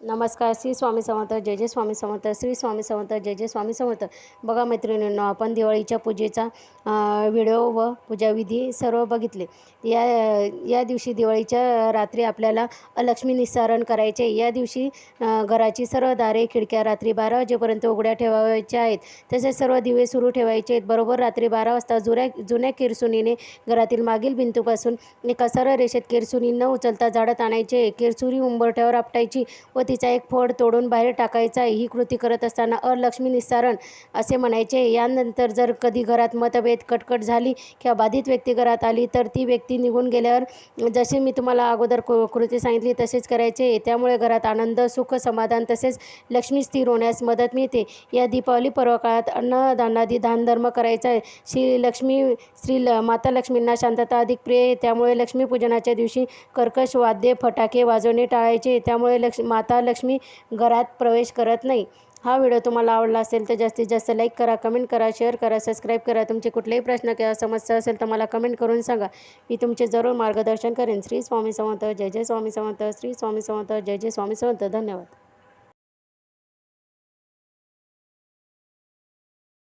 नमस्कार श्री स्वामी समर्थ जय जय स्वामी समर्थ श्री स्वामी समर्थ जय जय स्वामी समर्थ. बघा मैत्रिणींनो आपण दिवाळीच्या पूजेचा व्हिडिओ व पूजाविधी सर्व बघितले. या या दिवशी दिवाळीच्या रात्री आपल्याला लक्ष्मी निस्सारण करायचे. या दिवशी घराची सर्व दारे खिडक्या रात्री बारा वाजेपर्यंत उघड्या ठेवायच्या आहेत. तसेच सर्व दिवे सुरू ठेवायचे आहेत. बरोबर रात्री बारा वाजता जुऱ्या जुन्या किरसुनीने घरातील मागील भिंतूपासून एका सरळ रेषेत किरसुनी न उचलता जाडत आणायचे किरसुरी उंबरठ्यावर आपटायची व तिचा एक फोड तोडून बाहेर टाकायचा ही कृती करत असताना अलक्ष्मी निस्सारण असे म्हणायचे. यानंतर जर कधी घरात मतभेद कटकट झाली किंवा बाधित व्यक्ती घरात आली तर ती व्यक्ती निघून गेल्यावर जसे मी तुम्हाला अगोदर कृ कृती सांगितली तसेच करायचे. त्यामुळे घरात आनंद सुख समाधान तसेच लक्ष्मी स्थिर होण्यास मदत मिळते. या दीपावली पर्व काळात अन्नदानादी दानधर्म करायचा. आहे श्री लक्ष्मी श्री ल माता लक्ष्मींना शांतता अधिक प्रिय आहे. त्यामुळे लक्ष्मीपूजनाच्या दिवशी कर्कश वाद्ये फटाके वाजवणे टाळायचे. त्यामुळे लक्ष माता लक्ष्मी घरात प्रवेश करत नाही. हा व्हिडिओ तुम्हाला आवडला असेल तर जास्तीत जास्त लाईक करा कमेंट करा शेअर करा सबस्क्राईब करा. तुमचे कुठलेही प्रश्न किंवा समस्या असेल तर मला कमेंट करून सांगा. मी तुमचे जरूर मार्गदर्शन करेन. श्री स्वामी समर्थ जय जय स्वामी समर्थ श्री स्वामी समर्थ जय जय स्वामी समर्थ. धन्यवाद.